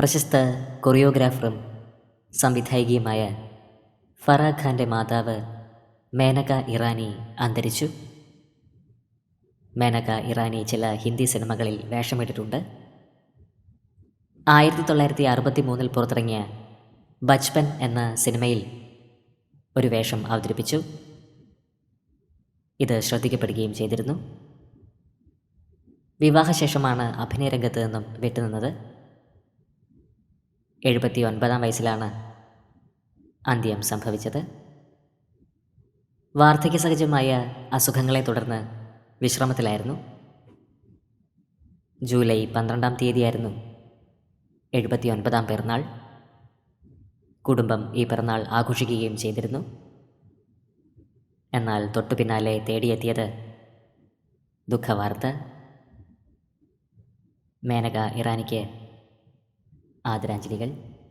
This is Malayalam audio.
പ്രശസ്ത കൊറിയോഗ്രാഫറും സംവിധായികയുമായ ഫറ ഖാന്റെ മാതാവ് മേനക ഇറാനി അന്തരിച്ചു. മേനക ഇറാനി ചില ഹിന്ദി സിനിമകളിൽ വേഷമിട്ടിട്ടുണ്ട്. ആയിരത്തി തൊള്ളായിരത്തി അറുപത്തി മൂന്നിൽ പുറത്തിറങ്ങിയ ബച്പൻ എന്ന സിനിമയിൽ ഒരു വേഷം അവതരിപ്പിച്ചു. ഇത് ശ്രദ്ധിക്കപ്പെടുകയും ചെയ്തിരുന്നു. വിവാഹശേഷമാണ് അഭിനയരംഗത്ത് നിന്നും വിട്ടുനിന്നത്. എഴുപത്തി ഒൻപതാം വയസ്സിലാണ് അന്ത്യം സംഭവിച്ചത്. വാർദ്ധക്യ സഹജമായ അസുഖങ്ങളെ തുടർന്ന് വിശ്രമത്തിലായിരുന്നു. ജൂലൈ പന്ത്രണ്ടാം തീയതിയായിരുന്നു എഴുപത്തി ഒൻപതാം പിറന്നാൾ. കുടുംബം ഈ പിറന്നാൾ ആഘോഷിക്കുകയും ചെയ്തിരുന്നു. എന്നാൽ തൊട്ടു പിന്നാലെ തേടിയെത്തിയത് ദുഃഖവാർത്ത. മേനക ഇറാനിക്ക് ஆதராஞ்சலிகள்.